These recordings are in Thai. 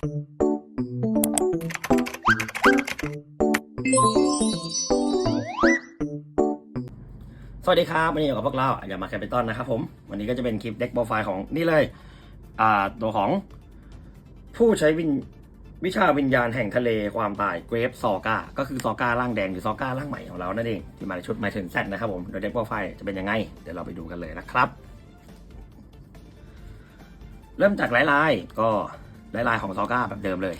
สวัสดีครับวันนี้อยู่กับพวกเราอย่ามาแคปิตอลนะครับผมวันนี้ก็จะเป็นคลิปเด็กโปรไฟล์ของนี่เลยอ่าตัวของ ผู้ใช้วินวิชาวิญญาณแห่งทะเลความตายเกรฟซอก้าก็คือซอก้าร่างแดงหรือซอก้าร่างใหม่ของเรานั่นเองที่มาในชุดไมถึงแซนะครับผมโดยเด็กโปรไฟล์จะเป็นยังไง เดี๋ยวเราไปดูกันเลยนะครับ เริ่มจากลายลายๆก็ ลายลายของซอก้าแบบเดิมเลย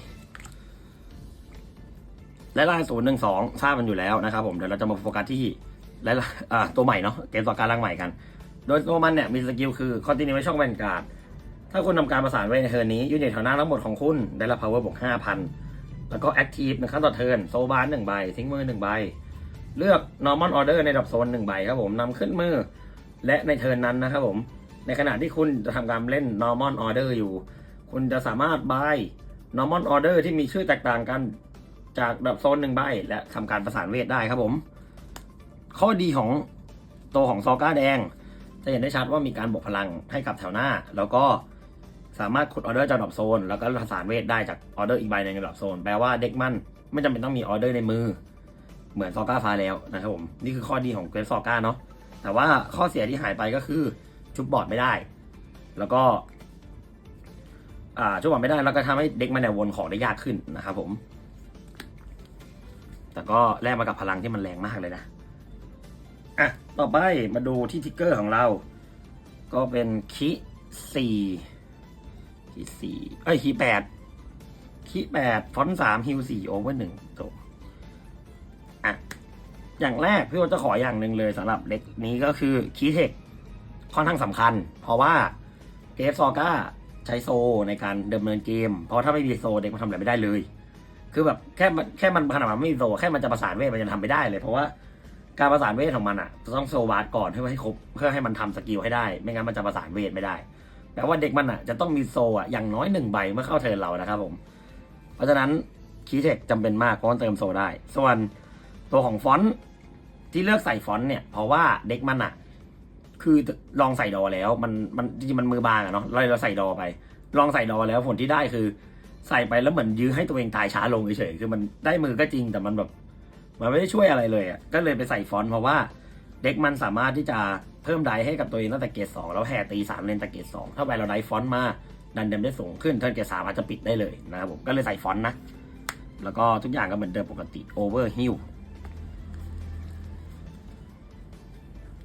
ลายลายศูนย์หนึ่งสองทราบมันอยู่แล้วนะครับผมเดี๋ยวเราจะมาโฟกัสที่และอ่ตัวใหม่เนาะเกมต่อการร่างใหม่กัน โดยตัวมันเนี่ยมีสกิลคือ continuation แวนการ์ดถ้าคุณทำการประสานไว้ในเทิร์นนี้ยูนิตแถวหน้าทั้งหมดของคุณได้รับ power บวก5,000 แล้วก็ active หนึ่งครั้งต่อเทิร์นโซบาร์หนึ่งใบ ทิ้งมือหนึ่งใบ เลือก normal order ในระดับโซนหนึ่งใบครับผมนำขึ้นมือ และในเทิร์นนั้นนะครับผม ในขณะที่คุณจะทำการเล่น normal order อยู่ คุณจะสามารถ buy normal order ที่มีชื่อแตกต่างกันจากดับโซนหนึ่งใบ และทำการประสานเวทได้ครับผม ข้อดีของตัวของซอก้าแดง จะเห็นได้ชัดว่ามีการบวกพลังให้กับแถวหน้า แล้วก็สามารถขุดออเดอร์จากดรอปโซน แล้วก็ผสานเวทได้จากออเดอร์อีกใบในดรอปโซน แปลว่าเด็กมันไม่จำเป็นต้องมีออเดอร์ในมือ เหมือนซอก้าฟ้าแล้วนะครับผมนี่คือข้อดีของเกรฟซอก้าเนาะแต่ว่าข้อเสียที่หายไปก็คือชุบบอร์ดไม่ได้ แล้วก็ อ่าชุบบอร์ดไม่ได้แล้วก็ทำให้เด็กมันเนี่ยวนของได้ยากขึ้นนะครับผม แต่ก็แลกมากับพลังที่มันแรงมากเลยนะอะต่อไปมาดูที่ทิกเกอร์ของเรา ก็เป็นคิสี่คิสี่เอ้ยคิแปดคิแปดฟอนต์สามฮิวสี่โอเวอร์หนึ่งจบอะอย่างแรกพี่ว่าจะขออย่างหนึ่งเลยสำหรับเล็กนี้ก็คือคีเทคค่อนข้างสำคัญ เพราะว่าเกฟซอก้า ช้โซในการดำเนินเกม เพราะถ้าไม่มีโซเด็กมันทำอะไรไม่ได้เลย คือแบบแค่แค่มันขนาดมันไม่มีโซแค่มันจะประสานเวทมันยังทำไม่ได้เลย เพราะว่าการประสานเวทของมันอะจะต้องโซวาร์ดก่อนเพื่อให้ครบเพื่อให้มันทำสกิลให้ได้ ไม่งั้นมันจะประสานเวทไม่ได้แปลว่าเด็กมันอะจะต้องมีโซอะอย่างน้อยหนึ่งใบเมื่อเข้าเทิร์นเรานะครับผม เพราะฉะนั้นคีเทคจำเป็นมากเพราะมันเติมโซได้ ส่วนตัวของฟอนต์ที่เลือกใส่ฟอนต์เนี่ยเพราะว่าเด็กมันอะ คือลองใส่ดอแล้ว มันมันจริงมันมือบางอะเนาะเราเราใส่ดอไป ลองใส่ดอแล้วผลที่ได้คือ ใส่ไปแล้วเหมือนยื้อให้ตัวเองตายช้าลงเฉยๆคือมันได้มือก็จริงแต่มันแบบมันไม่ได้ช่วยอะไรเลยอะก็เลยไปใส่ฟอนต์เพราะว่าเด็กมันสามารถที่จะเพิ่มไดให้กับตัวเองตั้งแต่เกรดสองแล้วแห่ตีสามเลนแต่เกรดสองถ้าไปเราไดฟอนต์มาดันเดมได้สูงขึ้นเทิร์นเกรดสามอาจจะปิดได้เลยนะครับผมก็เลยใส่ฟอนต์นะแล้วก็ทุกอย่างก็เหมือนเดิมปกติโอเวอร์ฮิล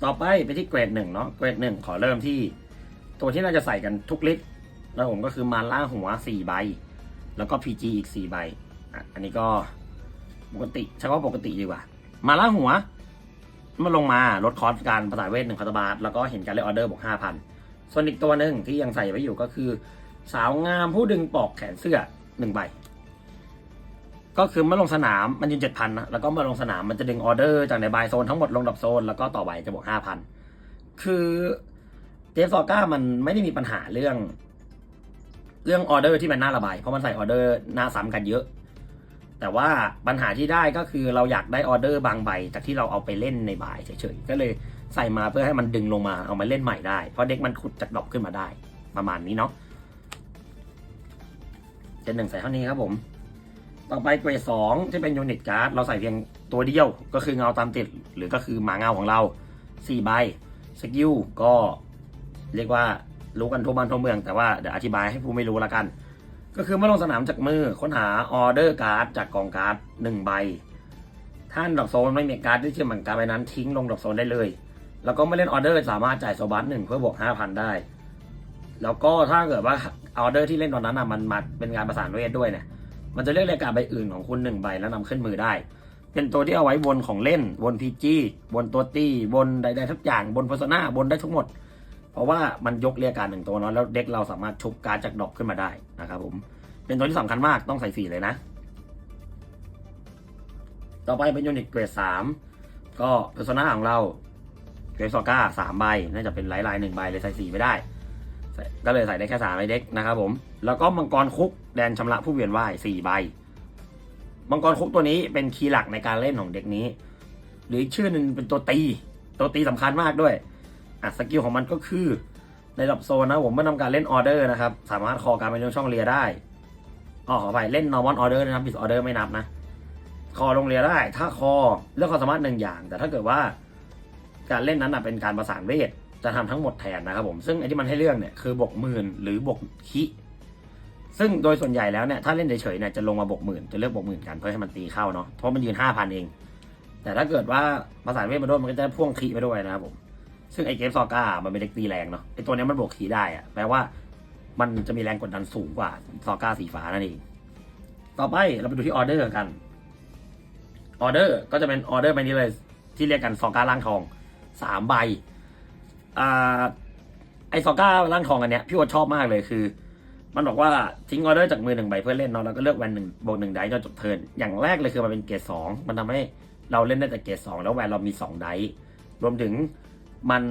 ต่อไปไปที่เกรดหนึ่งเนาะเกรดหนึ่งขอเริ่มที่ ตัวที่น่าจะใส่กันทุกลิต์แล้วผมก็คือมาล่าหัวสี่ใบ แล้วก็พีจีอีกสี่ใบ อันนี้ก็ปกติใช้ว่าปกติดีกว่า มาล่าหัวมาลงมาลดคอสการประสาเวทหนึ่งพันบาทแล้วก็เห็นการเล่นออเดอร์บวกห้าพันส่วนอีกตัวหนึ่งที่ยังใส่ไว้อยู่ก็คือ สาวงามผู้ดึงปอกแขนเสื้อหนึ่งใบ ก็คือเมื่อลงสนามมันยืนเจ็ดพันนะแล้วก็เมื่อลงสนามมันจะดึงออเดอร์จากในบายโซนทั้งหมดลงดับโซนแล้วก็ต่อใบจะบวกห้าพันคือเจฟซอก้ามันไม่ได้มีปัญหาเรื่อง เรื่องออเดอร์ที่มันน่าระบายเพราะมันใส่ออเดอร์หน้าซ้ำกันเยอะ แต่ว่าปัญหาที่ได้ก็คือเราอยากได้ออเดอร์บางใบจากที่เราเอาไปเล่นในบายเฉยๆก็เลยใส่มาเพื่อให้มันดึงลงมาเอามาเล่นใหม่ได้ เพราะเด็กมันขุดจากดอปขึ้นมาได้ ประมาณนี้เนาะเจนหนึ่งใส่เท่านี้ครับผม ต่อไปเกรดสองที่เป็นยูนิตการ์ดเราใส่เพียงตัวเดียวก็คือเงาตามติด หรือก็คือหมาเงาของเราสี่ใบสกิลก็เรียกว่ารู้กันทั่วบ้านทั่วเมืองแต่ว่าเดี๋ยวอธิบายให้ผู้ไม่รู้ละกัน ก็คือเมื่อลงสนามจากมือค้นหาออเดอร์การ์ดจากกองการ์ดหนึ่งใบท่านดรอปโซนไม่มีการ์ดที่เชื่อมเหมือนการ์ดใบนั้นทิ้งลงดรอปโซนได้เลย แล้วก็ไม่เล่นออเดอร์สามารถจ่ายโซบัสหนึ่งเพื่อบวกห้าพันได้ แล้วก็ถ้าเกิดว่าออเดอร์ที่เล่นตอนนั้นอะมันมาเป็นการประสานเวทด้วยเนี่ย มันจะเลือกรายการใบอื่นของคุณหนึ่งใบแล้วนำขึ้นมือได้ เป็นตัวที่เอาไว้วนของเล่นวนพีจีวนตัวตี้วนใดๆทุกอย่างบนโพสนาบนได้ทั้งหมด เพราะว่ามันยกเรียกการหนึ่งตัวเนาะแล้วเด็กเราสามารถชุบการจากดอกขึ้นมาได้นะครับผม เป็นตัวที่สำคัญมากต้องใส่สีเลยนะ ต่อไปเป็นยูนิตเกรดสามก็เพอร์โซนาของเราเกรดซอก้าสามใบน่าจะเป็นไลท์ไลน์หนึ่งใบเลยใส่สีไม่ได้ ก็เลยใส่ได้แค่สามใบเด็กนะครับผม แล้วก็มังกรคุกแดนชำระผู้เวียนว่ายสี่ใบ มังกรคุกตัวนี้เป็นคีย์หลักในการเล่นของเด็กนี้ หรืออีกชื่อหนึ่งเป็นตัวตี ตัวตีสำคัญมากด้วยอะสกิลของมันก็คือในระดับโซนนะผมเมื่อนำการเล่นออเดอร์นะครับ สามารถคอการเป็นช่องเลียได้อ๋อขอไปเล่น normal order นะครับ bis order ไม่นับนะ คอลงเรียได้ ถ้าคอเลือกความสามารถหนึ่งอย่าง แต่ถ้าเกิดว่า การเล่นนั้นนะเป็นการประสานเวทจะทำทั้งหมดแทนนะครับผม ซึ่งไอ้ที่มันให้เลือกเนี่ยคือบวกหมื่นหรือบวกคิ ซึ่งโดยส่วนใหญ่แล้วเนี่ยถ้าเล่นเฉยๆเนี่ยจะลงมาบวกหมื่นจะเลือกบวกหมื่นกันเพื่อให้มันตีเข้าเนาะเพราะมันยืนห้าพันเอง แต่ถ้าเกิดว่าประสาเวทมาด้วยมันก็จะพ่วงคีไปด้วยนะครับผมซึ่งไอเกมซอก้ามันเป็นเด็กตีแรงเนาะไอตัวเนี้ยมันบวกคีได้อะแปลว่ามันจะมีแรงกดดันสูงกว่าซอก้าสีฟ้านั่นเองต่อไปเราไปดูที่ออเดอร์กันออเดอร์ก็จะเป็นออเดอร์ไปนี้เลยที่เรียกกันซอก้าล่างทองสามใบอ่าไอซอก้าล่างทองอันเนี้ยพี่วดชอบมากเลยคือ มันบอกว่าทิ้งออเดอร์จากมือหนึ่งใบเพื่อเล่นเนาะแล้วก็เลือกแวนหนึ่งบวกหนึ่งไดจนจบเทิร์นอย่างแรกเลยคือมันเป็นเกรดสองมันทำให้เราเล่นได้แต่เกรดสองแล้วแวนเรามีสองไดรวมถึงมัน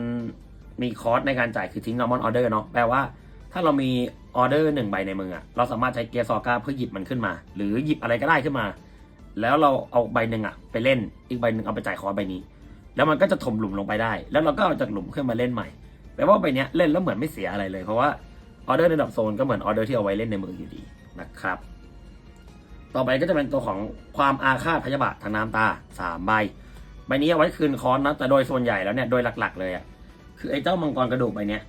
มีคอร์สในการจ่ายคือทิ้ง normal order เนาะแปลว่าถ้าเรามีออเดอร์หนึ่งใบในมืออะเราสามารถใช้เกียร์ซอก้าเพื่อหยิบมันขึ้นมา หรือหยิบอะไรก็ได้ขึ้นมา แล้วเราเอาใบหนึ่งอะไปเล่นอีกใบหนึ่งเอาไปจ่ายคอร์สใบนี้ แล้วมันก็จะถมหลุมลงไปได้ แล้วเราก็เอาจากหลุมขึ้นมาเล่นใหม่แปลว่าใบเนี้ยเล่นแล้วเหมือนไม่เสียอะไรเลยเพราะว่า ออเดอร์ในดับโซนก็เหมือนออเดอร์ที่เอาไว้เล่นในมืออยู่ดีนะครับ ต่อไปก็จะเป็นตัวของความอาฆาตพยาบาททางน้ำตาสามใบ ใบนี้เอาไว้คืนคอนนะ แต่โดยส่วนใหญ่แล้วเนี่ย โดยหลักๆ เลยอะคือไอ้เจ้ามังกรกระดูกใบเนี้ย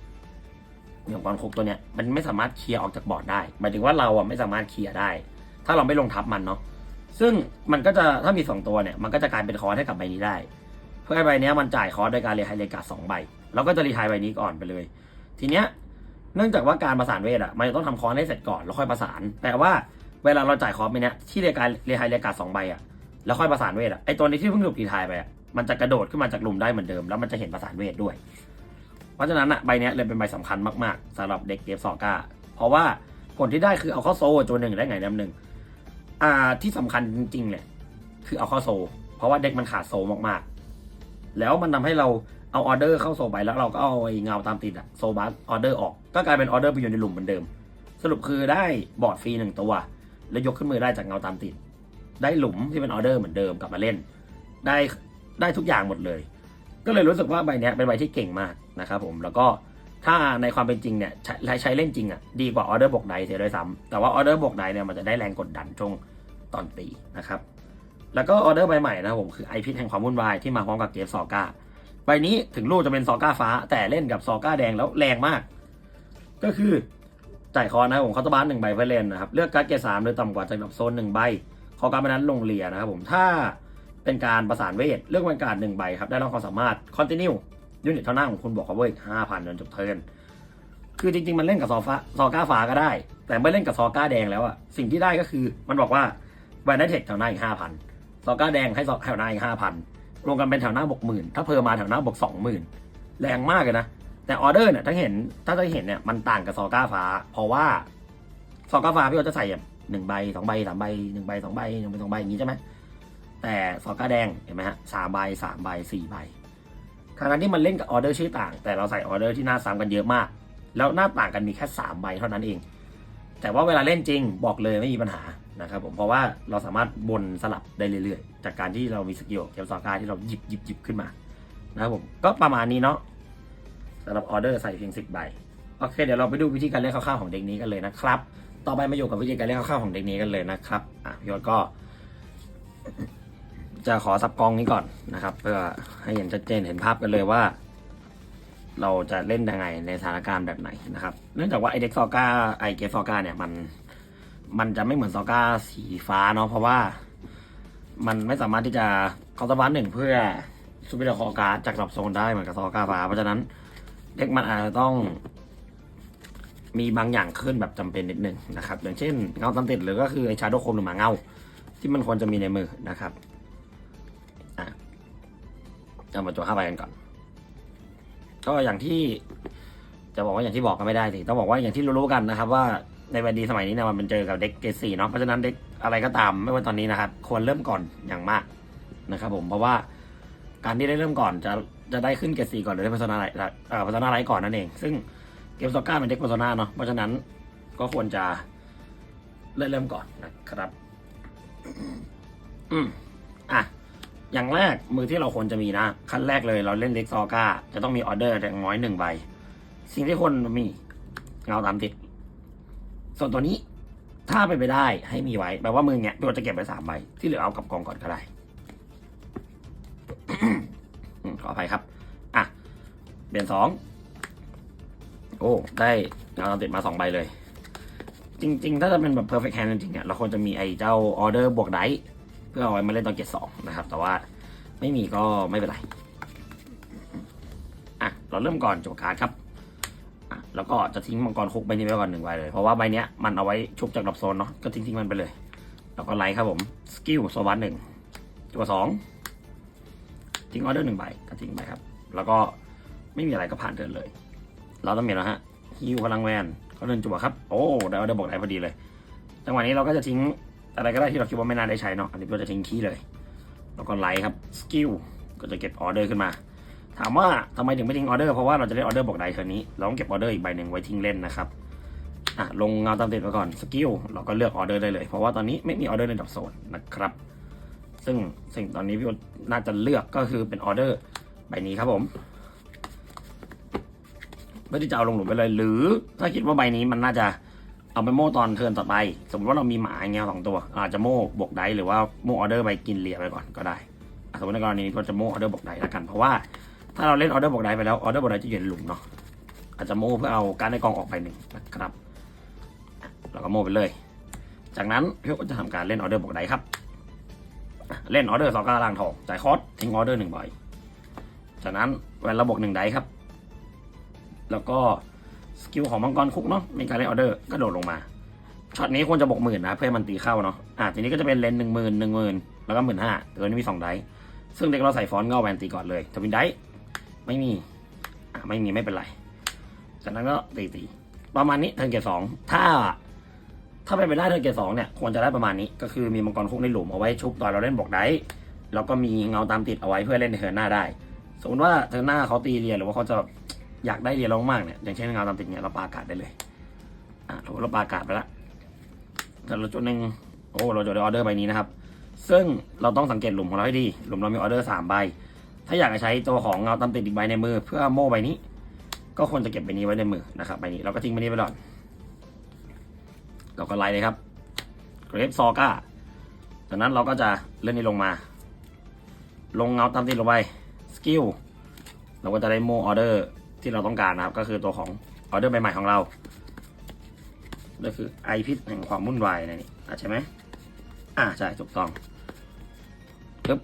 มังกรครบตัวเนี้ย มันไม่สามารถเคลียร์ออกจากบอร์ดได้ หมายถึงว่าเราอะไม่สามารถเคลียร์ได้ ถ้าเราไม่ลงทับมันเนาะ ซึ่งมันก็จะถ้ามีสองตัวเนี่ย มันก็จะกลายเป็นคอร์สให้กับใบนี้ได้ เพื่อให้ใบเนี้ยมันจ่ายคอร์สโดยการเรียไฮเลกาสองใบ เราก็จะรีทายใบนี้ก่อนไปเลย ทีเนี้ย เนื่องจากว่าการประสานเวทอะ มันจะต้องทำคอร์สให้เสร็จก่อนแล้วค่อยประสาน แต่ว่าเวลาเราจ่ายคอร์สไปเนี้ยที่เรียกการเรียไฮเลกาสองใบอะแล้วค่อยประสานเวทอะไอตัวนี้ที่เพิ่งถูกรีทายไปอะมันจะกระโดดขึ้นมาจากหลุมได้เหมือนเดิมแล้วมันจะเห็นประสานเวทด้วย เพราะฉะนั้นอะใบเนี้ยเลยเป็นใบสำคัญมากๆสำหรับเด็กเกมซอก้าเพราะว่าผลที่ได้คือเอาเข้าโซตัวหนึ่งได้ไงน้ำหนึ่งอ่าที่สำคัญจริงๆเนี่ยคือเอาเข้าโซ เพราะว่าเด็กมันขาดโซมากๆ แล้วมันทำให้เรา เอาออเดอร์เข้าโซไปแล้วเราก็เอาไอ้เงาตามติดอะโซบัสออเดอร์ออก ก็กลายเป็นออเดอร์ไปอยู่ในหลุมเหมือนเดิม สรุปคือได้บอร์ดฟรีหนึ่งตัว แล้วยกขึ้นมือได้จากเงาตามติด ได้หลุมที่เป็นออเดอร์เหมือนเดิมกลับมาเล่น ได้ได้ทุกอย่างหมดเลย ก็เลยรู้สึกว่าใบเนี้ยเป็นใบที่เก่งมากนะครับผมแล้วก็ถ้าในความเป็นจริงเนี่ยใช้ใช้เล่นจริงอะดีกว่าออเดอร์บวกไดเสียด้วยซ้ำแต่ว่าออเดอร์บวกไดเนี่ยมันจะได้แรงกดดันช่วงตอนตีนะครับแล้วก็ออเดอร์ใบใหม่นะผมคือไอพิษแห่งความวุ่นวายที่มาพร้อมกับเกมซอก้า ใบนี้ถึงลูกจะเป็นซอก้าฟ้า แต่เล่นกับซอก้าแดงแล้วแรงมาก ก็คือจ่ายคอนะครับผมเขาตบ้านหนึ่งใบเพื่อเล่นนะครับ เลือกการ์ดเกรดสามหรือต่ำกว่าจากแบบโซนหนึ่งใบขอการไปนั้นลงเรียนะครับผมถ้าเป็นการประสานเวทเลือกบรรยากาศหนึ่งใบครับได้รับความสามารถคอนติเนียยูนิตเท่าหน้าของคุณบอกเขาเว้ยห้าพันจนจบเทิร์นคือจริงๆ มันเล่นกับซอฟ้าซอก้าฟ้าก็ได้ แต่ไม่เล่นกับซอก้าแดงแล้วอะสิ่งที่ได้ก็คือมันบอกว่าแวนได้เทคแถวหน้าอีกห้าพันซอก้าแดงให้ซอแถวหน้าอีกห้าพัน รวมกันเป็นแถวหน้าบวกหมื่นถ้าเพิ่มมาแถวหน้าบวกสองหมื่นแรงมากเลยนะ แต่ออเดอร์เนี่ยถ้าเห็นถ้าจะเห็นเนี่ยมันต่างกับซอก้าฟ้า เพราะว่าซอก้าฟ้าพี่ว่าจะใส่แบบหนึ่งใบสองใบสามใบหนึ่งใบสองใบหนึ่งใบสองใบอย่างนี้ใช่ไหมแต่ซอก้าแดงเห็นไหมฮะสามใบสามใบสี่ใบทางนั้นที่มันเล่นกับออเดอร์ชื่อต่าง แต่เราใส่ออเดอร์ที่หน้าซ้ำกันเยอะมาก แล้วหน้าต่างกันมีแค่สามใบเท่านั้นเอง แต่ว่าเวลาเล่นจริงบอกเลยไม่มีปัญหา นะครับผมเพราะว่าเราสามารถบนสลับได้เรื่อยๆ จากการที่เรามีสกิลเกมซอก้าที่เราหยิบหยิบหยิบขึ้นมานะครับผมก็ประมาณนี้เนาะสำหรับออเดอร์ใส่เพียงสิบใบโอเคเดี๋ยวเราไปดูวิธีการเล่นคร่าวๆของเด็กนี้กันเลยนะครับ ต่อไปมาอยู่กับวิธีการเล่นคร่าวๆของเด็กนี้กันเลยนะครับอะพี่ยศก็ จะขอซับกองนี้ก่อนนะครับ เพื่อให้เห็นชัดเจนเห็นภาพกันเลยว่า เราจะเล่นยังไงในสถานการณ์แบบไหนนะครับ เนื่องจากว่าไอเด็กซอก้าไอเกฟซอก้าเนี่ยมัน มันจะไม่เหมือนซอก้าสีฟ้าเนาะเพราะว่า มันไม่สามารถที่จะคอร์ตบันหนึ่งเพื่อซูเปอร์คอการ์ดจากดรอปโซนได้เหมือนกับซอก้าฟ้าเพราะฉะนั้นเด็กมันอาจจะต้อง มีบางอย่างขึ้นแบบจำเป็นนิดนึงนะครับ อย่างเช่นเงาตามติดหรือก็คือไอชาโดโคมหรือหมาเงาที่มันควรจะมีในมือนะครับอะเอามาตัวห้าใบกันก่อน ก็อย่างที่จะบอกว่าอย่างที่บอกก็ไม่ได้สิต้องบอกว่าอย่างที่รู้ๆกันนะครับว่า ในวันดีสมัยนี้เนี่ยมันเป็นเจอกับเด็กเกรดสี่เนาะเพราะฉะนั้นเด็กอะไรก็ตามไม่ว่าตอนนี้นะครับควรเริ่มก่อนอย่างมากนะครับ ผมเพราะว่าการที่ได้เริ่มก่อนจะจะได้ขึ้นเกรดสี่ก่อนหรือได้พัฒนาไรเอ่อพัฒนาไรก่อนนั่นเอง ซึ่งเกมซอก้าเป็นเด็กพัฒนาเนาะเพราะฉะนั้นก็ควรจะเริ่มเริ่มก่อนนะครับอืมอะอย่างแรกมือที่เราควรจะมีนะ ขั้นแรกเลยเราเล่นเด็กซอก้าจะต้องมีออเดอร์อย่างน้อยหนึ่งใบ สิ่งที่คนมีเงาตามติด ส่วนตัวนี้ถ้าเป็นไปได้ให้มีไว้แปลว่ามือเนี้ยพี่โอ๊ตจะเก็บไว้สามใบที่เหลือเอากับกองก่อนก็ได้ขออภัยครับ อะ เปลี่ยนสอง โอ้ ได้เงาติดมาสองใบเลย จริง ๆ ถ้าจะเป็นแบบ perfect hand จริงๆเนี่ยเราควรจะมีไอ้เจ้าออเดอร์บวกไดส์เพื่อเอาไว้มาเล่นตอนเกตสองนะครับ แต่ว่าไม่มีก็ไม่เป็นไร อะ เราเริ่มก่อนจบการ์ครับ แล้วก็จะทิ้งมังกรคุกใบนี้ไว้ก่อนหนึ่งใบเลย เพราะว่าใบเนี้ยมันเอาไว้ชุบจากดรอปโซนเนาะ ก็ทิ้งๆมันไปเลย แล้วก็ไลท์ครับผม สกิลโซบัสหนึ่งตัวสองทิ้งออเดอร์หนึ่งใบ ก็ทิ้งไปครับ แล้วก็ไม่มีอะไรก็ผ่านเดินเลย เราต้องมีแล้วฮะฮิวพลังแวนก็เดินจั่วครับ โอ้ ได้ออเดอร์บอกได้พอดีเลย จังหวะนี้เราก็จะทิ้งอะไรก็ได้ที่เราคิดว่าไม่น่าได้ใช้เนาะ อันนี้เราจะทิ้งคีย์เลย แล้วก็ไลท์ครับ สกิล ก็จะเก็บออเดอร์ขึ้นมา ถามว่าทำไมถึงไม่ทิ้งออเดอร์เพราะว่าเราจะได้ออเดอร์บอกได้เทอนี้เราต้องเก็บออเดอร์อีกใบหนึ่งไว้ทิ้งเล่นนะครับอะลงเงาตามติดไปก่อนสกิลเราก็เลือกออเดอร์ได้เลย เพราะว่าตอนนี้ไม่มีออเดอร์ในดอกโซนนะครับ ซึ่งสิ่งตอนนี้พี่น่าจะเลือกก็คือเป็นออเดอร์ใบนี้ครับผมเพื่อที่จะเอาลงหลุมไปเลย หรือถ้าคิดว่าใบนี้มันน่าจะเอาไปโม่ตอนเทิร์นต่อไป สมมติว่าเรามีหมาเงี้ยสองตัว อาจจะโม่บวกไดหรือว่าโม่ออเดอร์ไปกินเหลียไปก่อนก็ได้สมมติในกรณีนี้ก็จะโม่ออเดอร์บวกไดแล้วกัน เพราะว่า ถ้าเราเล่นออเดอร์บวกไดไปแล้วออเดอร์บวกไดจะอยู่ในหลุมเนาะอาจจะโม่เพื่อเอาการในกองออกไปหนึ่งนะครับเราก็โม่ไปเลย จากนั้นพี่ก็จะทำการเล่นออเดอร์บวกไดครับ เล่นออเดอร์สองกาล่างทองจ่ายคอร์สทิ้งออเดอร์หนึ่งใบจากนั้นแวนระบบหนึ่งไดครับ แล้วก็สกิลของมังกรคุกเนาะมีการเล่นออเดอร์ก็โดดลงมาช็อตนี้ควรจะบวกหมื่นนะเพื่อมันตีเข้าเนาะอะทีนี้ก็จะเป็นเลนหนึ่งหมื่นหนึ่งหมื่นแล้วก็หมื่นห้าตัวนี้มีสองไดซึ่งเด็กเราใส่ฟอนต์ก็เอาแวนตีก่อนเลยทวินได ไม่มีอะไม่มีไม่เป็นไรจากนั้นก็ตีตีประมาณนี้เทิร์นเกตสองถ้า ถ้าเป็นไปได้เทิร์นเกตสองเนี่ยควรจะได้ประมาณนี้ ก็คือมีมังกรคุกในหลุมเอาไว้ชุบตอนเราเล่นบอกไดแล้วก็มีเงาตามติดเอาไว้เพื่อเล่นในเทิร์นหน้าได้ สมมติว่าเทิร์นหน้าเขาตีเรียหรือว่าเขาจะอยากได้เรียนเรามากเนี่ยอย่างเช่นเงาตามติดเนี่ยเราปาอากาศได้เลยอะเราปาอากาศไปละแต่เราจุดหนึ่งโอ้เราจะได้ออเดอร์ใบนี้นะครับ ซึ่งเราต้องสังเกตหลุมของเราให้ดี หลุมเรามีออเดอร์สามใบ ถ้าอยากจะใช้ตัวของเงาตามติดอีกใบในมือ เพื่อโม่ใบนี้ ก็ควรจะเก็บใบนี้ไว้ในมือนะครับใบนี้เราก็ทิ้งใบนี้ไปก่อนเราก็ไล่เลยครับเกรฟซอก้าจากนั้นเราก็จะเลื่อนนี้ลงมา ลงเงาตามติดลงไปสกิลเราก็จะได้โม่ออเดอร์ที่เราต้องการนะครับ ก็คือตัวของออเดอร์ใบใหม่ของเราก็คือไอพิษแห่งความวุ่นวายนะนี่ใช่ไหมอ่าใช่ถูกต้องปึ๊บ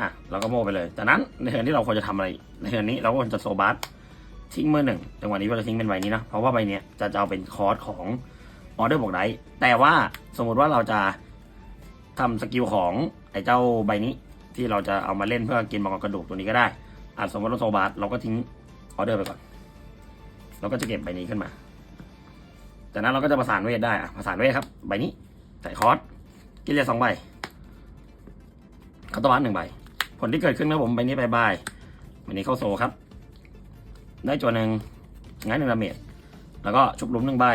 อะเราก็โมไปเลย จากนั้นในเทิร์นที่เราควรจะทำอะไร ในเทิร์นนี้เราก็ควรจะโซบัสทิ้งมือหนึ่งจังหวะนี้เราจะทิ้งเป็นใบนี้นะ เพราะว่าใบนี้จะจะเอาเป็นคอร์สของออเดอร์บอกได้แต่ว่าสมมุติว่าเราจะทำสกิลของไอ้เจ้าใบนี้ที่เราจะเอามาเล่นเพื่อกินมังกรกระดูกตัวนี้ก็ได้อะสมมติเราโซบาสเราก็ทิ้งออเดอร์ไปก่อน เราก็จะเก็บใบนี้ขึ้นมาจากนั้นเราก็จะประสานเวทได้อะประสานเวทครับ ใบนี้ใส่คอร์สกินเลียสองใบเขาตวานหนึ่งใบ ผลที่เกิดขึ้นนะผมใบนี้บายบายใบนี้เข้าโซครับ ได้จวนหนึ่งงั้นหนึ่งดาเมจแล้วก็ชุบลุมหนึ่งใบ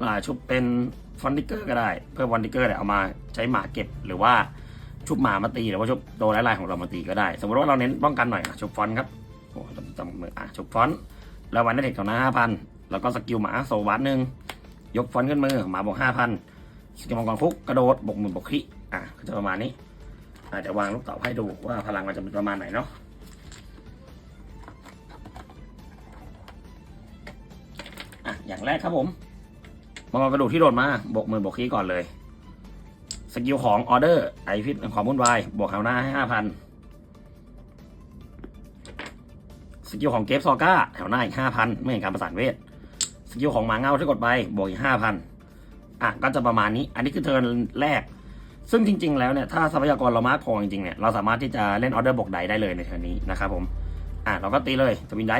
อ่าชุบเป็นฟอนติเกอร์ก็ได้ เพื่อฟอนติเกอร์เนี่ยเอามาใช้หมาเก็บหรือว่าชุบหมามาตีหรือว่าชุบโดนไล่ๆของเรามาตีก็ได้ สมมติว่าเราเน้นป้องกันหน่อยชุบฟอนครับโอ้จำมืออะชุบฟอนแล้ววันได้เด็กของหน้าห้าพันแล้วก็สกิลหมาโซวัตหนึ่งยกฟอนขึ้นมือหมาบวกห้าพันสกิลมังกรคุกกระโดดบวกหมื่นบวกคริอะก็จะประมาณนี้ อาจจะวางลูกเต๋าให้ดูว่าพลังมันจะเป็นประมาณไหนเนาะอะอย่างแรกครับผมมังกรกระดูกที่โดดมาบวกหมื่นบวกคริก่อนเลย สกิลของออเดอร์ไอพิษความวุ่นวายบวกแถวหน้าให้ห้าพันสกิลของเกฟซอก้าแถวหน้าอีกห้าพันไม่เห็นการประสานเวทสกิลของหมาเงาที่กดไปบวกอีกห้าพันอะก็จะประมาณนี้ อันนี้คือเทิร์นแรก ซึ่งจริง ๆ แล้วเนี่ยถ้าทรัพยากรเรามากพอจริงๆเนี่ยเราสามารถที่จะเล่นออเดอร์บวกไดได้เลยในเทิร์นี้นะครับผมอะเราก็ตีเลยทวินได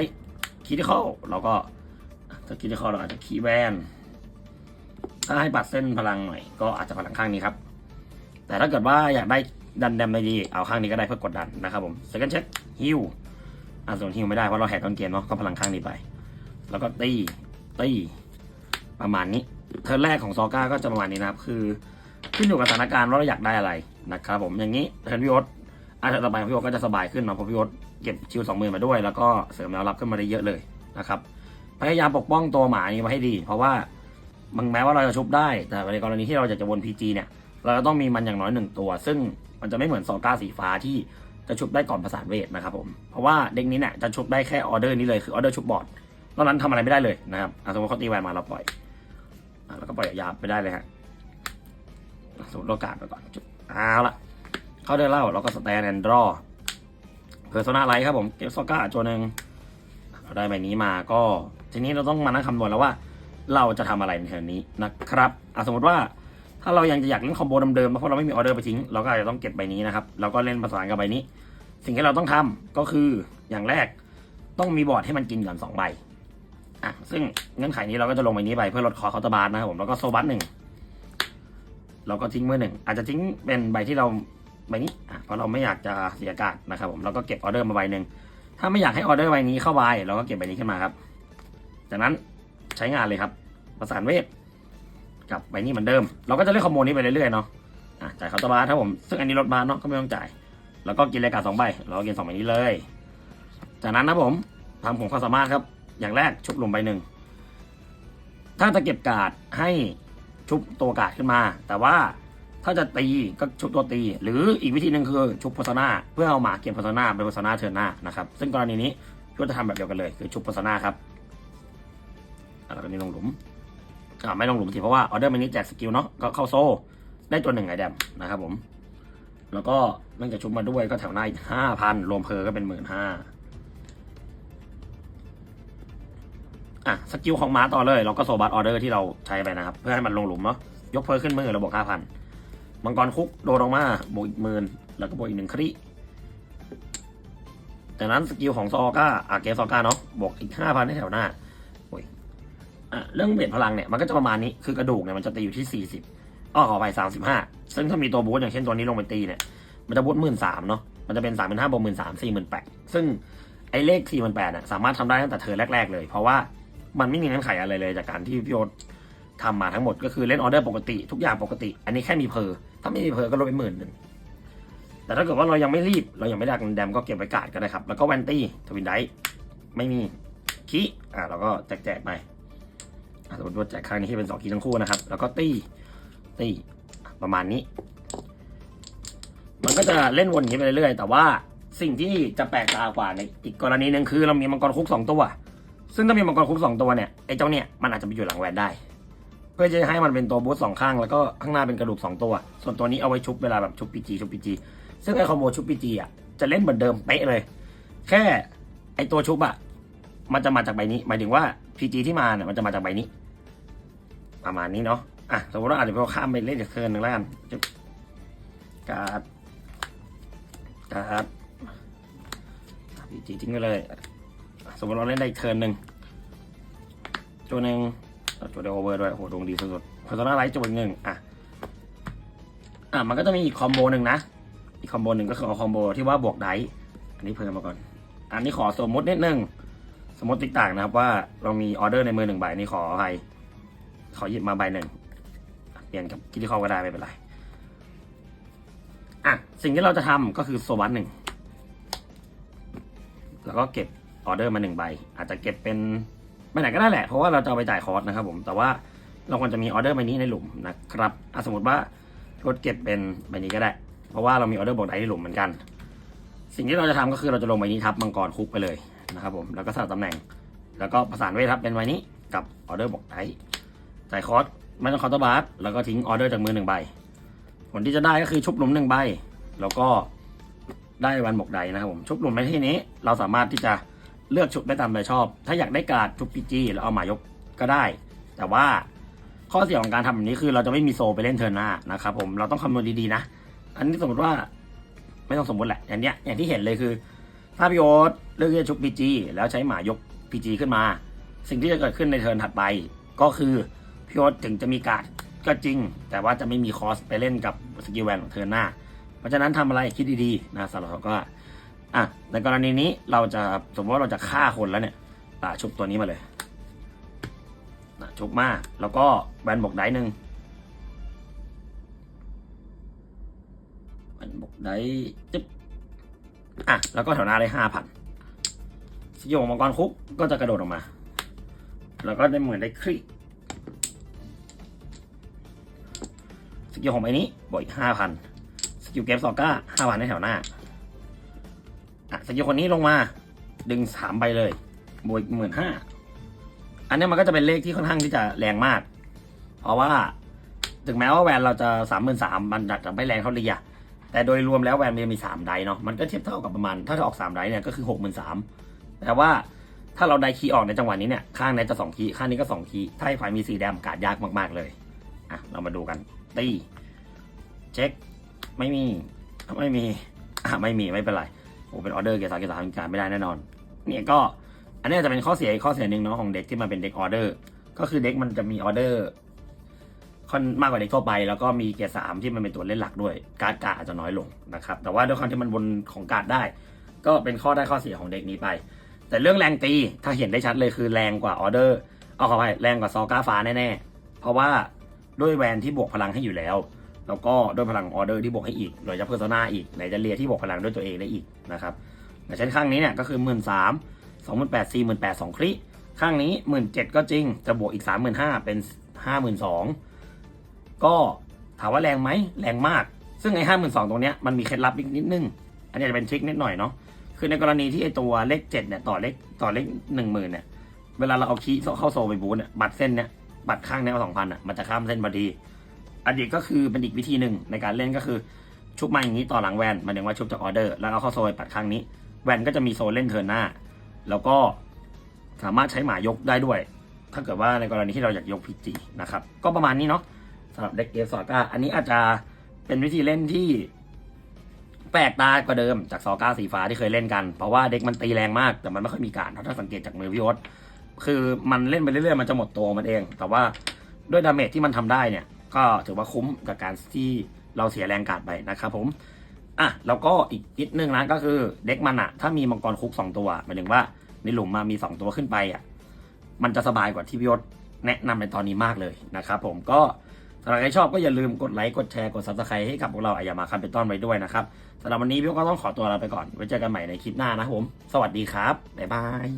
คีที่เข้าเราก็ถ้าคีที่เข้าเราอาจจะคีแวนถ้าให้ปัดเส้นพลังหน่อยก็อาจจะพลังข้างนี้ครับ แต่ถ้าเกิดว่าอยากได้ดันแดมได้ดีเอาข้างนี้ก็ได้เพื่อกดดันนะครับผม second check ฮิวอ่าส่วนฮิวไม่ได้เพราะเราแหกต้นเกมเนาะก็พลังข้างนี้ไป แล้วก็ตีตีประมาณนี้เทิร์แรกของซอก้าก็จะประมาณนี้นะครับคือ ขึ้นอยู่กับสถานการณ์ว่าเราอยากได้อะไรนะครับผมอย่างนี้เทนพิโอตอาจจะต่อไปของพี่โอตก็จะสบายขึ้นเนาะเพราะพี่โอตเก็บชิวสองหมื่นมาด้วย แล้วก็เสริมแนวรับขึ้นมาได้เยอะเลยนะครับพยายามปกป้องตัวหมานี้มาให้ดี เพราะว่าบางแม้ว่าเราจะชุบได้ แต่ในกรณีที่เราอยากจะวนพีจีเนี่ยเราจะต้องมีมันอย่างน้อยหนึ่งตัว ซึ่งมันจะไม่เหมือนซอก้าสีฟ้าที่จะชุบได้ก่อนประสานเวทนะครับผมเพราะว่าเด็กนี้เนี่ยจะชุบได้แค่ออเดอร์นี้เลยคือออเดอร์ชุบบอร์ดนอกนั้นทำอะไรไม่ได้เลยนะครับสมมติเขาตีแวนมาเราปล่อยอแล้วก็ปล่อยยาไปได้เลยฮะ สมมติเรากาดไปก่อนจุดเอาละเขาได้เล่าเราก็สแตนแอนด์รอเพอร์โซนาไลท์ครับผมเก็บซอก้าตัวหนึ่งเราได้ใบนี้มาก็ ทีนี้เราต้องมานั่งคำนวณแล้วว่า เราจะทำอะไรในเทอร์นี้นะครับอะสมมติว่าถ้าเรายังจะอยากเล่นคอมโบเดิมๆเพราะเราไม่มีออเดอร์ไปทิ้งเราก็อาจจะต้องเก็บใบนี้นะครับแล้วก็เล่นประสานกับใบนี้ สิ่งที่เราต้องทำก็คืออย่างแรกต้องมีบอร์ดให้มันกินก่อนสองใบอะซึ่งเงื่อนไขนี้เราก็จะลงใบนี้ไปเพื่อลดคอเคาน์เตอร์บาร์นะครับผมแล้วก็โซบัสหนึ่ง เราก็ทิ้งเมื่อหนึ่งอาจจะทิ้งเป็นใบที่เราใบนี้เพราะเราไม่อยากจะเสียอาการดนะครับผมเราก็เก็บออเดอร์มาใบหนึ่งถ้าไม่อยากให้ออเดอร์ใบนี้เข้าใบเราก็เก็บใบนี้ขึ้นมาครับ จากนั้นใช้งานเลยครับ ประสานเวทกับใบนี้เหมือนเดิม เราก็จะเล่นคอมโบนี้ไปเรื่อยๆเนาะจ่ายเคาตบาร์ครับผมซึ่งอันนี้ลดบาร์เนาะก็ไม่ต้องจ่าย แล้วก็กินรายการสองใบเราก็กินสองใบนี้เลย จากนั้นนะผมทำผมความสามารถครับ อย่างแรกชุบลงใบหนึ่งถ้าจะเก็บกาดให้ ชุบตัวกาดขึ้นมา แต่ว่าถ้าจะตีก็ชุบตัวตี หรืออีกวิธีหนึ่งคือชุบโพสนาเพื่อเอาหมาเกมโพสนาเป็นโพสนาเทิร์นหน้านะครับซึ่งกรณีนี้ก็จะทำแบบเดียวกันเลยคือชุบโพสนาครับอะแล้วก็นี่ลงหลุมอ่าไม่ลงหลุมทีเพราะว่าออเดอร์มินิแจกสกิลเนาะก็เข้าโซ่ได้ตัวหนึ่งไอแดมนะครับผม แล้วก็เนื่องจากชุบมาด้วยก็แถวหน้าอีกห้าพันรวมเพอก็เป็นหมื่นห้า อะสกิลของม้าต่อเลยเราก็โซบัตออเดอร์ที่เราใช้ไปนะครับ เพื่อให้มันลงหลุมเนาะยกเพอขึ้นมือเราบวกห้าพันมังกรคุกโดนออกมาบวกอีกหมื่นแล้วก็บวกอีกหนึ่งคริจากนั้นสกิลของซอก้าอะเกซอก้าเนาะบวกอีกห้าพันที่แถวหน้าอะเรื่องเบ็ดพลังเนี่ยมันก็จะประมาณนี้คือกระดูกเนี่ยมันจะตีอยู่ที่40อ้อขอไป35ซึ่งถ้ามีตัวบูทอย่างเช่นตัวนี้ลงไปตีเนี่ยมันจะบูทหมื่นสามเนาะมันจะเป็น3 5 0 0 0บวกหมื่นสามสี่หมื่นแปดซึ่งไอ้เลข4 8 0 0เนี่ยสามารถทำได้ตั้งแต่เธอแรก ๆ เลย เพราะว่า มันไม่มีเงื่อนไขอะไรเลยจากการที่พี่โอ๊ตทำมาทั้งหมดก็คือเล่นออเดอร์ปกติทุกอย่างปกติ อันนี้แค่มีเพอถ้าไม่มีเพอก็ลดไปหมื่นหนึ่งแต่ถ้าเกิดว่าเรายังไม่รีบเรายังไม่ได้ดักแดมก็เก็บไว้กาดก็ได้ครับ แล้วก็แวนตี้ทวินไดไม่มีคีอะเราก็แจกๆไปสมมติว่าแจกครั้งนี้ให้เป็นสองคีทั้งคู่นะครับ แล้วก็ตี้ตี้ประมาณนี้ มันก็จะเล่นวนอย่างนี้ไปเรื่อยๆแต่ว่าสิ่งที่จะแปลกตากว่าในอีกกรณีหนึ่งคือเรามีมังกรคุกสองตัว ซึ่งถ้ามีมังกรคุกสองตัวเนี่ยไอ้เจ้าเนี่ยมันอาจจะไปอยู่หลังแหวนได้ เพื่อจะให้มันเป็นตัวบูสสองข้างแล้วก็ข้างหน้าเป็นกระดูกสองตัว ส่วนตัวนี้เอาไว้ชุบเวลาแบบชุบปีจีชุบปีจีซึ่งไอ้คอมโบชุบปีจีอะจะเล่นเหมือนเดิมเป๊ะเลย แค่ไอ้ตัวชุบอะมันจะมาจากใบนี้ หมายถึงว่าพีจีที่มาเนี่ยมันจะมาจากใบนี้ ประมาณนี้เนาะอะสมมติว่าอาจจะไปข้ามไปเล่นจากเทิร์นหนึ่งแล้วกันจุ๊บการ์ดการ์ดพีจีทิ้งไปเลย สมมติเราเล่นได้เทิร์นหนึ่งตัวหนึ่งเอาตัวเดโอเวอร์ด้วยโหดวงดีสุดๆเพอร์โซนาไลท์ตัวหนึ่งอะอะมันก็จะมีอีกคอมโบหนึ่งนะ อีกคอมโบหนึ่งก็คือเอาคอมโบที่ว่าบวกไดอันนี้เพิ่มมาก่อน อันนี้ขอสมมตินิดนึงสมมติติ๊กต่างนะครับว่าเรามีออเดอร์ในมือหนึ่งใบนี่ขออภัยขอหยิบมาใบหนึ่งเปลี่ยนกับคิดที่เขาก็ได้ไม่เป็นไรอะสิ่งที่เราจะทำก็คือโซบัสหนึ่งแล้วก็เก็บ ออเดอร์มาหนึ่งใบ อาจจะเก็บเป็นไปไหนก็ได้แหละ เพราะว่าเราจะเอาไปจ่ายคอร์สนะครับผม แต่ว่าเราควรจะมีออเดอร์ใบนี้ในหลุมนะครับอสมมติว่ารถเก็บเป็นใบนี้ก็ได้ เพราะว่าเรามีออเดอร์บอกไดในหลุมเหมือนกัน สิ่งที่เราจะทำก็คือเราจะลงใบนี้ทับมังกรคุกไปเลยนะครับผม แล้วก็สลับตำแหน่ง แล้วก็ประสานเวทครับเป็นใบนี้กับออเดอร์บอกไดจ่ายคอร์สไม่ต้องคาน์ตอร์บาร์แล้วก็ทิ้งออเดอร์จากมือหนึ่งใบ ผลที่จะได้ก็คือชุบหลุมหนึ่งใบ แล้วก็ได้วันหมกใดนะครับผม ชุบหลุมในที่นี้เราสามารถที่จะ เลือกชุบได้ตามใจชอบ ถ้าอยากได้การ์ดชุบพีจีแล้วเอาหมายกก็ได้ แต่ว่าข้อเสียของการทำแบบนี้คือเราจะไม่มีโซไปเล่นเทิร์นหน้านะครับผมเราต้องคำนวณดีๆนะ อันนี้สมมติว่าไม่ต้องสมมติแหละอย่างเนี้ยอย่างที่เห็นเลยคือ ถ้าพี่โอ๊ตเลือกที่จะชุบพีจีแล้วใช้หมายกพีจีขึ้นมา สิ่งที่จะเกิดขึ้นในเทิร์นถัดไป ก็คือพี่โอ๊ตถึงจะมีการ์ดก็จริง แต่ว่าจะไม่มีคอสไปเล่นกับสกิลแวนของเธอหน้า เพราะฉะนั้นทำอะไรคิดดีๆนะสำหรับเขาก็ อะในกรณีนี้เราจะสมมติว่าเราจะฆ่าคนแล้วเนี่ยอะชุบตัวนี้มาเลยนะชุบมาแล้วก็แวนบกได้หนึ่งแวนบกได้จึ๊บอะแล้วก็แถวหน้าได้ห้าพันสกิลของมังกรคุกก็จะกระโดดออกมา แล้วก็ได้เหมือนได้คลิกสกิลของใบนี้บวกอีกห้าพันสกิลเกมซอก้าห้าพันในแถวหน้า สกิลคนนี้ลงมา ดึงสามใบเลยบวกหมื่นห้าอันนี้มันก็จะเป็นเลขที่ค่อนข้างที่จะแรงมาก เพราะว่าถึงแม้ว่าแวนเราจะสามหมื่นสามมันอาจจะไม่แรงเท่าเรียแต่โดยรวมแล้วแวนมันจะมีสามไดเนาะมันก็เทียบเท่ากับประมาณ ถ้าจะออกสามไดเนี่ยก็คือหกหมื่นสามแต่ว่าถ้าเราได้คีย์ออกในจังหวะนี้เนี่ยข้างไหนจะสองคีย์ข้างนี้ก็สองคีย์ถ้าไอ้ฝ่ายมีสีแดงกาดยากมากๆเลยอะเรามาดูกันตีเช็คไม่มีไม่มีอะไม่มีไม่เป็นไร เป็นออเดอร์เกียร์สามเกียร์สามการไม่ได้แน่นอนเนี่ยก็อันนี้จะเป็นข้อเสียข้อเสียหนึ่งเนาะของเด็กที่มันเป็นเด็กออเดอร์ก็คือเด็กมันจะมีออเดอร์ค่อนมากกว่าเด็กทั่วไป แล้วก็มีเกียร์สามที่มันเป็นตัวเล่นหลักด้วย การ์ดกาอาจจะน้อยลงนะครับ แต่ว่าด้วยความที่มันบนของการ์ดได้ ก็เป็นข้อได้ข้อเสียของเด็กนี้ไป แต่เรื่องแรงตีถ้าเห็นได้ชัดเลยคือแรงกว่าออเดอร์เอาเข้าไปแรงกว่าซอก้าฟ้าแน่ๆเพราะว่าด้วยแวนที่บวกพลังให้อยู่แล้ว แล้วก็ด้วยพลังออเดอร์ที่บวกให้อีกโดยเฉพาะเพอร์โซนาอีกไหนจะเรียที่บวกพลังด้วยตัวเองได้อีกนะครับอย่เช่นข้างนี้เนี่ยก็คือหมื่นสามสองหมื่นแปดสี่หมื่นแปดสองคลิข้างนี้หมื่นเจ็ดก็จริง จะบวกอีกสามหมื่นห้าเป็นห้าหมื่นสองก็ถามว่าแรงไหมแรงมาก ซึ่งไอ้ห้าหมื่นสองตรงเนี้ยมันมีเคล็ดลับอีกนิดนึง อันนี้จะเป็นทริคนิดหน่อยเนาะคือในกรณีที่ไอตัวเลขเจ็ดเนี่ยต่อเลขต่อเลขหนึ่งหมื่นเนี่ยเวลาเราเอาคีย์เข้าโซไปบูทเนี่ยบัตรเส้นเนี่ยบัตรข้างเนี้ยสองพันอะมันจะข้ามเส้นพอดี อันนี้ก็คือเป็นอีกวิธีหนึ่งในการเล่นก็คือ ชุบมาอย่างนี้ต่อหลังแวนหมันถึงว่าชุบจากออเดอร์ แล้วเอาเข้าโซไปปัดข้างนี้ แวนก็จะมีโซเล่นเทิร์นหน้า แล้วก็สามารถใช้หมายกได้ด้วย ถ้าเกิดว่าในกรณีที่เราอยากยกพีจีนะครับ ก็ประมาณนี้เนาะสำหรับเด็กเกมสอก้าอันนี้อาจจะเป็นวิธีเล่นที่แปลกตากว่าเดิมจากซอก้าสีฟ้าที่เคยเล่นกัน เพราะว่าเด็กมันตีแรงมาก แต่มันไม่ค่อยมีการถ้าสังเกตจากมือพี่โอ๊ตคือมันเล่นไปเรื่อยๆมันจะหมดตัวมันเอง แต่ว่าด้วยดาเมจที่มันทำได้เนี่ย ก็ถือว่าคุ้มกับการที่เราเสียแรงกาดไปนะครับผมอะแล้วก็อีกนิดนึงนะก็คือเด็กมันอะถ้ามีมังกรคุก 2 ตัวหมายถึงว่าในหลุมมามี 2 ตัวขึ้นไปอะมันจะสบายกว่าที่พี่ยศแนะนำในตอนนี้มากเลยนะครับผมก็สำหรับใครชอบก็อย่าลืมกดไลค์กดแชร์กดซับสไครต์ให้กับพวกเราอายามาคัมเป็นต้อนไว้ด้วยนะครับสำหรับวันนี้พี่ก็ต้องขอตัวลาไปก่อน ไว้เจอกันใหม่ในคลิปหน้านะผม สวัสดีครับ บ๊ายบาย